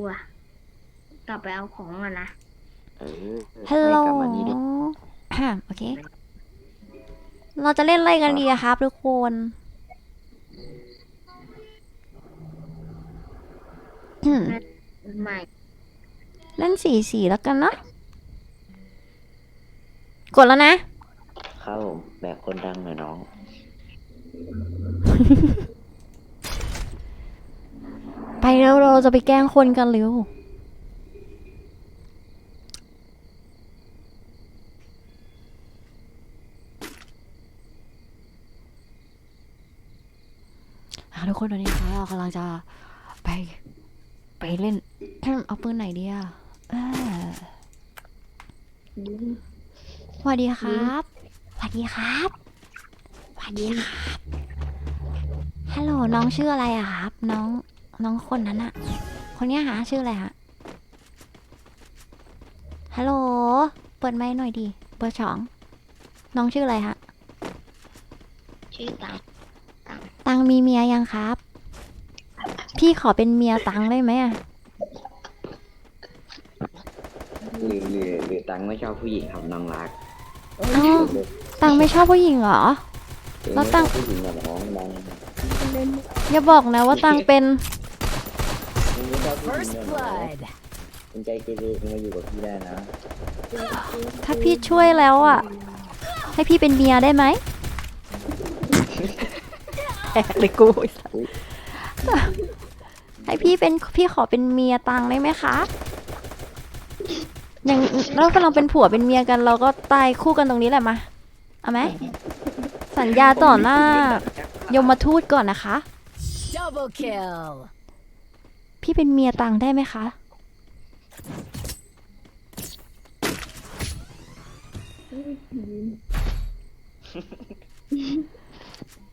กลัวกลับไปเอาของอะนะ เออฮัลโหลไม่กลับมานี่ดิโอเค เราจะเล่นอะไรกันดีอะครับทุกคนอืมใหม่ เล่นสีสีแล้วกันเนาะ กดแล้วนะ ครับผมแบกคนดังหน่อยน้อง ไปแล้วเราจะไปแกล้งคนกันเร็วอะทุกคนตอนนี้นะคะเรากำลังจะไปไปเล่น เอาปืนไหนดีอะเออดิ้นสวัสดีครับสวัสดีครับสวัสดีครับฮัลโหลน้องชื่ออะไรอะครับ น้อง น้องคนนั้นอะคนเนี้ยหาชื่ออะไรฮะฮัลโหลเปิดไมค์หน่อยดิเบอร์สองน้องชื่ออะไรฮะชื่อตังตังมีเมียยังครับ พี่ขอเป็นเมียตังได้ไหมอะหรือหรือหรือตังไม่ชอบผู้หญิงครับน้องรักอ้าวตังไม่ชอบผู้หญิงเหรอ แล้วตัง ผู้หญิงกับน้องน้องเล่นอย่าบอกนะว่าตังเป็น ไม่ชอบผู้หญิ First งกับน้อง blood. เป็นใจเกเรเองมาอยู่กับพี่ได้นะถ้าพี่ช่วยแล้วอะให้พี่เป็นเมียได้ไหมแอบเลยกูไอ้สัสให้พี่เป็นพี่ขอเป็นเมียตังได้ไหมคะอย่างแล้วก็เราเป็นผัวเป็นเมียกัน เราก็ตายคู่กันตรงนี้แหละมาเอาไหมสัญญาต่อหน้ายมทูตก่อนนะคะ Double kill. พี่เป็นเมียตังได้ไหมคะ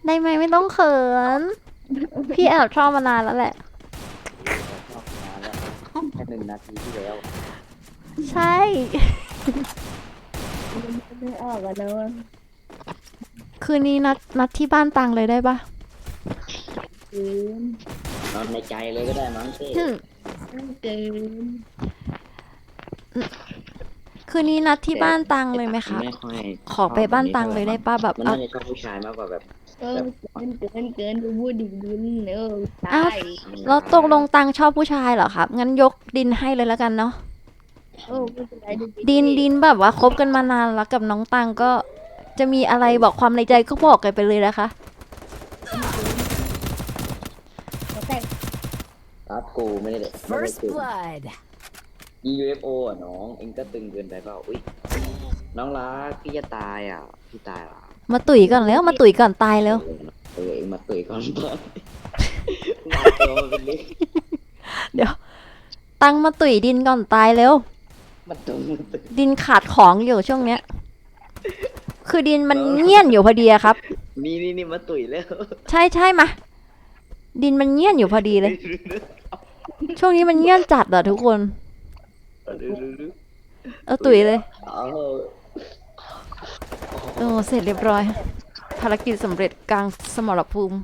ได้ไหมไม่ต้องเขิน พี่แอบชอบมานานแล้วแหละชอบมาแล้วแค่หนึ่งนาทีที่แล้วใช่ ไม่ออกกันแล้วคืนนี้นัดนัดที่บ้านตังเลยได้ปะคืน นอนในใจเลยก็ได้มั้งเต้อืมเกินคืนนี้นัดที่บ้านตังเลยไหมคะ ไม่ค่อยขอไปบ้านตังเลยได้ปะแบบมันเอาน่าจะชอบผู้ชายมากกว่าแบบเออเกินเกินเกินดูพูดดิดินเออตาอ้าวยเราตกลงตังชอบผู้ชายเหรอครับงั้นยกดินให้เลยแล้วกันเนาะเออไม่เป็นไรดูดินดินแบบว่าคบกันมานานแล้วกับน้องตังก็จะมีอะไรบอกความในใจก็บอกกันไปเลยนะคะ แต่ รับกู ไม่ได้ไม่ได้ First ตึง blood. UFO อะน้อง เองก็ตึงเกินไปเปล่าอุ้ยน้องรักพี่จะตายอะ พี่ตายเหรอมาตุ๋ยก่อนแล้วมาตุ๋ยก่อนตายแล้ว เออเองมาตื่นก่อนตายมาตัวมันเป็นเล็กเดี๋ยว ตังมาตุ๋ยดินก่อนตายแล้วมันตัวมันตื่นดินขาดของอยู่ช่วงเนี้ย คือดินมันเงียนอยู่พอดีอะครับ นี่นี่นี่มาตุ๋ยแล้วใช่ใช่มา ดินมันเงียนอยู่พอดีเลย ช่วงนี้มันเงียนจัดอะทุกคน เออตุ๋ยเลยเอาโอ้เสร็จเรียบร้อย ภารกิจสำเร็จกลางสมรภูมิ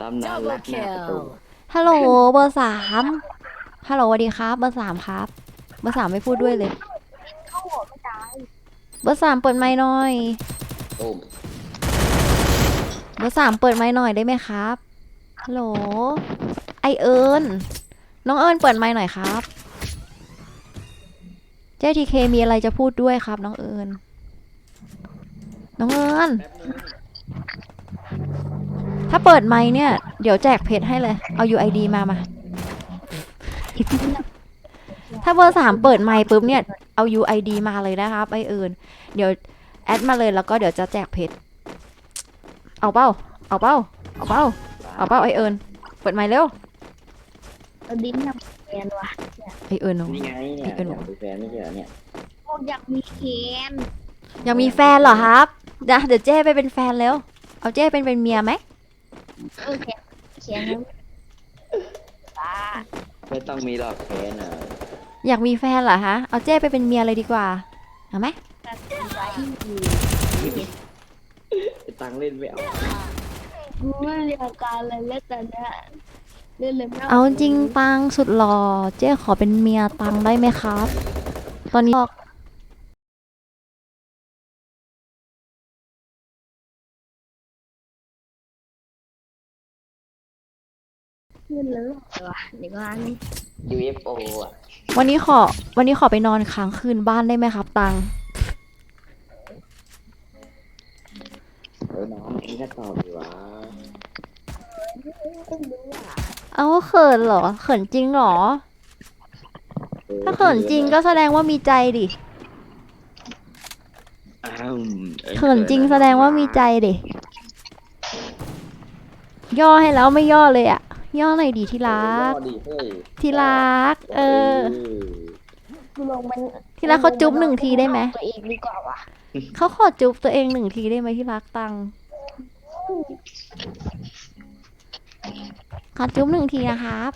ตำนานรั Double กหน้าประตู kill. ฮัลโหลเบอร์สามฮัลโหลสวัสดีครับ เบอร์สามครับ เบอร์สามไม่พูดด้วยเลย เบอร์สามเปิดไมค์หน่อยตุ้ม เบอร์สามเปิดไมค์หน่อยได้ไหมครับ ฮัลโหล ไอเอิญน้องเอิญเปิดไมค์หน่อยครับเจทีเคมีอะไรจะพูดด้วยครับ น้องเอิญน้องเอิญถ้าเปิดไมค์เนี่ย เดี๋ยวแจกเพจให้เลย เอา UID มามา ถ้าเบอร์สามเปิดไมค์ปุ๊บเนี่ย เอา UID มาเลยนะครับไอเอิญเดี๋ยวแอดมาเลยแล้วก็เดี๋ยวจะแจกเพจ เอาเป้า เอาเป้า เอาเป้า เอาเป้าไอเอิญเปิดไมค์เร็ว เอาดินทำแฟนว่ะไอเอิญหนูนี่ไงเนี่ยพี่เป็นอยากดูแฟนไม่ใช่เหรอเนี่ยโอ้อยากมีแคนยังมีแฟนเหรอครับเดี๋ยวเดี๋ยวเจ้ไปเป็นแฟนแล้วเอาเจ้เป็นเป็นเมียไหม เออแคนแคนนั้นตาไม่ต้องมีหรอกแฟนอะอยากมีแฟนเหรอฮะ เอาเจ้ไปเป็นเมียเลยดีกว่า เอาไหมตัดสินใจอยู่ ไอ้ตังเล่นไม่เอาไม่มีอาการอะไรเล่นแต่เนี้ยเล่นเลยไม่เอาจริงตังสุดหล่อเจ๊ขอเป็นเมียตังได้ไหมครับ ตอนนี้เล่นแล้วหรอวะเดี๋ยวก่อน UFO อะ วันนี้ขอวันนี้ขอไปนอนค้างคืนบ้านได้ไหมครับ ตัง เออน้องเองก็ตอบดีวะไม่รู้อะเอาเขินเหรอ เขินจริงเหรอ ออถ้าเขินจริงก็แสดงว่ามีใจดิ อ้าวอ้ยเขินจริงแสดงว่ามีใจดิ ย่อให้แล้วไม่ย่อเลยอะย่อหน่อยดีที่รัก เออย่อดิเฮ้ยที่รัก เออ ลงมันที่รักเขาจุ๊บหนึ่งทีได้ไหม ตัวเองดีกว่าวะ เขาขอจุ๊บตัวเองหนึ่งทีได้ไหมที่รักตังขอจุ๊บหนึ่งทีนะครับ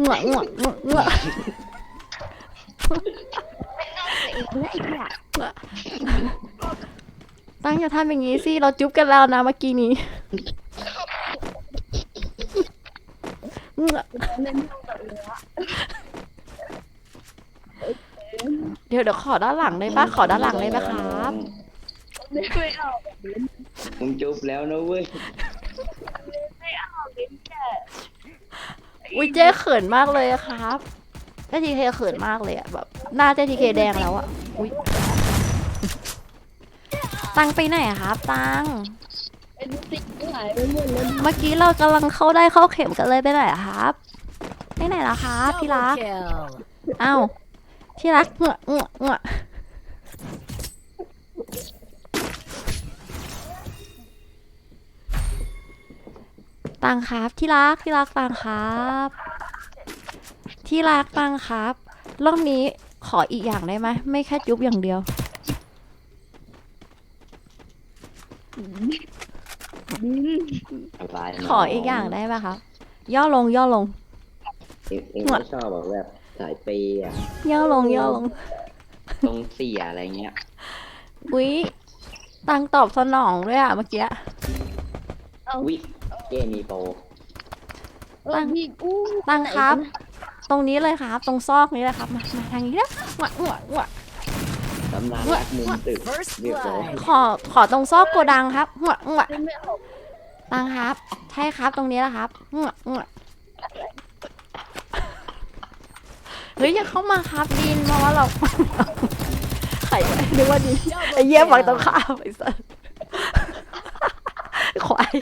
เหงวเหงวเหงวเหงวตัวเองได้อีกอย่างตั้งอย่าทำอย่างนี้สิ เราจุ๊บกันแล้วนะเมื่อกี้นี้ เหงวเล่นทั้งหมดเลยอะเดี๋ยวเดี๋ยวขอด้านหลังได้ปะขอด้านหลังได้ปะครับเล่นไม่เอาแบบเล่นมึงจุบแล้วนะเว้ยไม่เอาเล่นแค่อุ้ยเจ๊เขินมากเลยอะครับเจ๊ทีเคเขินมากเลยอะแบบหน้าเจ๊ทีเคแดงแล้วอะอุ้ยตังไปไหนอะครับ ตังเป็นสิ่งที่หายไปหมดเลยเมื่อกี้เรากำลังเข้าได้เข้าเข็มกันเลยไปไหนอะครับไปไหนล่ะครับที่รั Double ก kill. อ้าว ที่รักเงอะเงอะเงอะตังครับ ที่รักที่รักตังครับ ที่รักตังครับ รอบนี้ขออีกอย่างได้ไหมไม่แค่จุ๊บอย่างเดียวอะไรน้ขออีกอย่างได้ไหมครับ ย่อลงย่อลง เองเองไม่ชอบแบบแบบ สายเปย์อะย่อลงย่อลง ตรงเสียอะไรเงี้ย อุ๊ย ตังตอบสนองด้วยอะเมื่อกี้ วิเกมมีโปรเออพี่อู้ตังครับ ตรงนี้เลยครับ ตรงซอกนี้เลยครับ มามาทางนี้นะหวะหวะหวะตำนานรักมุมตึก First เรียบร้อย blood. ขอขอตรงซอกโกดังครับหวะหวะเล่นไม่ออกตังครับ ใช่ครับตรงนี้แหละครับหวะหวะ เฮ้ยอย่าเข้ามาครับดินเพราะว่าเราไข่นึกว่าดิน Double ไอ้เยี่ยฝั่งตรง kill. ข้ามไอ้สัสควาย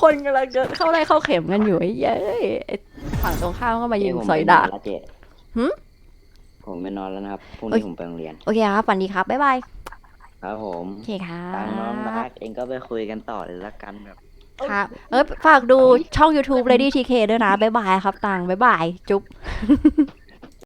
คนกำลังเดินเข้าได้เข้าเข็มกันอยู่ไอ้เย้ยไอ้ฝั่งตรงข้ามก็มายิงเผมสอยไปนดานบแล้วเจ๊หึผมไปนอนแล้วนะครับพรุ่งเอ้ยนี้ผมไปโรงเรียน โอเคครับฝันดีครับ บ๊ายบาย ครับผม โอเคครัทางน้องบรักเองก็ไปคุยกันต่อเลยละกันแบบ ครับ เอ้ยฝากดูช่อง YouTube Lady TK ด้วยนะ บ๊ายบายครับตังบ๊ายบาย จุ๊บ